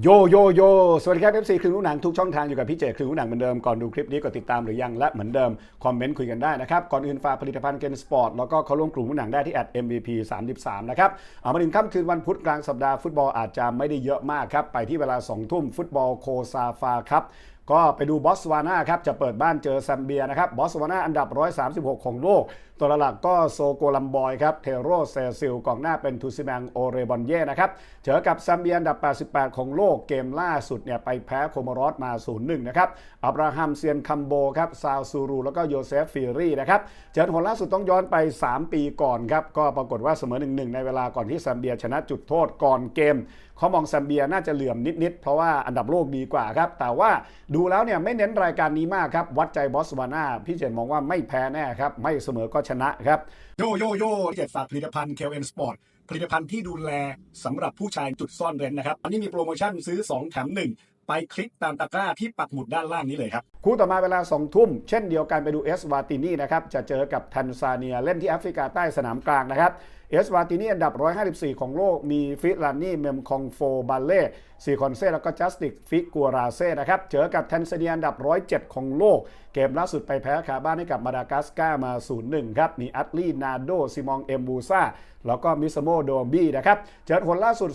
โยโยโย สวัสดีครับ FC ครึ่งรู้หนังทุกช่องทางอยู่กับพี่เจครึ่งรู้หนังเหมือนเดิม ก่อนดูคลิปนี้กดติดตามหรือยังและเหมือนเดิม คอมเมนต์คุยกันได้นะครับ ก่อนอื่นฝากผลิตภัณฑ์เกนสปอร์ตแล้วก็เข้าร่วมกลุ่มหนังได้ที่แอด MVP 33 นะครับ เอามาถึงค่ำคืนวันพุธกลางสัปดาห์ฟุตบอลอาจจะไม่ได้เยอะมากครับ ไปที่เวลา 2 ทุ่มฟุตบอลโคซาฟาครับ ก็ไปดูบอสวานาครับจะเปิดบ้านเจอแซมเบียนะครับบอสวานาอันดับ 136 ของโลก ตัวหลักก็โซโกลัมบอยครับเทโรเซซิลกองหน้าเป็นทูซิแมงโอเรบอนเย่นะครับเจอกับแซมเบียอันดับ 88 ของโลกเกมล่าสุดเนี่ยไปแพ้โคโมรอสมา 0-1 นะครับอับราฮัมเซียนคัมโบครับซาวซูรูแล้วก็โยเซฟฟิรีนะครับเจอผลล่าสุดต้องย้อนไป 3 ปีก่อนครับก็ปรากฏว่าเสมอ 1-1 ในเวลาก่อนที่แซมเบียชนะจุดโทษก่อนเกมเขามองแซมเบียน่าจะเหลื่อมนิดๆเพราะว่าอันดับโลกดีกว่าครับแต่ว่าดูแล้วเนี่ยไม่เน้นรายการนี้มากครับ วัดใจบอสวานาพี่เจนมองว่าไม่แพ้แน่ครับ ไม่เสมอก็ชนะครับ โยโยโย่พี่เจนฝากผลิตภัณฑ์ KLM Sport ผลิตภัณฑ์ที่ดูแลสำหรับผู้ชายจุดซ่อนเร้นนะครับ อันนี้มีโปรโมชั่นซื้อ 2 แถม 1ไปคลิกตามตะกร้าที่ปักหมุดด้านล่างนี้เลยครับ คู่ต่อมาเวลา 2 ทุ่ม เช่นเดียวกันไปดูเอสวาตินีนะครับ จะเจอกับทันซาเนียเล่นที่แอฟริกาใต้สนามกลางนะครับ เอสวาตินีอันดับ 154 ของโลก มีฟิลานี่เมมคองโฟบัลเล่ซีคอนเซ่แล้วก็จัสติกฟิกัวราเซ่นะครับ เจอกับแทนซาเนียอันดับ 107 ของโลก เกมล่าสุดไปแพ้คาบ้านให้กับมาดากัสการ์มา 0-1 ครับ มีอัตลีนาโดซิมองเอมบูซาแล้วก็มิสโมโดมบี้นะครับ เจอผลล่าสุด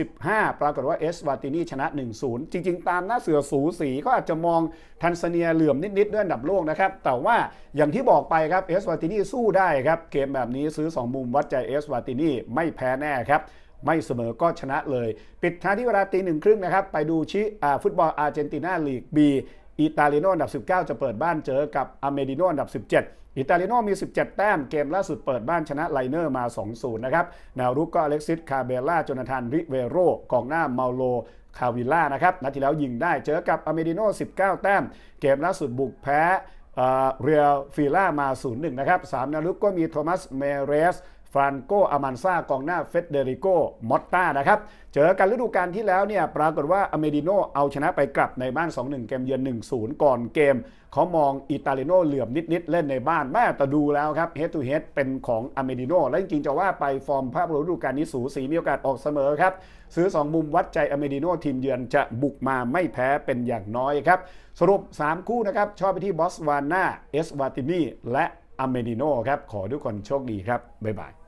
2015 ปรากฏว่าเอสวาตินีชนะ 1-0 จริง ๆ ตามหน้าเสือสูสีก็อาจจะมองทันซาเนียเหลื่อมนิดๆด้วยอันดับโลกนะครับ แต่ว่าอย่างที่บอกไปครับเอสวาตินีสู้ได้ครับ เกมแบบนี้ซื้อ 2 มุมวัดใจเอสวาตินีไม่แพ้แน่ครับ ไม่เสมอก็ชนะเลย ปิดท้ายที่เวลาตีหนึ่งครึ่งนะครับ ไปดูชิฟุตบอลอาร์เจนตินาลีกบีอิตาลีโนอันดับ 19 จะเปิดบ้านเจอกับอเมดิโนอันดับ 17 อิตาลีโนมี 17 แต้ม เกมล่าสุดเปิดบ้านชนะไลเนอร์มา 2-0 นะครับแนวรุกก็อเล็กซิส คาเบล่าโจนาธานริเวโรกองหน้าเมาโล คาวิลล่านะครับ นัดที่แล้วยิงได้เจอกับอเมดิโน 19 แต้ม เกมล่าสุดบุกแพ้เรียลฟิล่ามา 0-1 นะครับสามนวรุกก็มีโทมัส เมเรส ฟรานโกอามันซากองหน้าเฟเดริโกมอตตานะครับ เจอกันฤดูกาลที่แล้วเนี่ยปรากฏว่าอเมดิโนเอาชนะไปกลับในบ้าน 2-1 เกมเยือน 1-0 ก่อนเกม เขามองอิตาลิโนเหลื่อมนิด ๆ เล่นในบ้านแม่แต่ดูแล้วครับเฮดทูเฮดเป็นของอเมดิโนและจริง ๆ จะว่าไปฟอร์มภาพฤดูกาลนี้สูสีมีโอกาสออกเสมอครับ ซื้อ 2 มุมวัดใจอเมดิโนทีมเยือนจะบุกมาไม่แพ้เป็นอย่างน้อยครับสรุป 3 คู่นะครับชอบไปที่บอสวานาเอสวาตินีและอเมดิโนครับขอทุกคนโชคดีครับบ๊ายบาย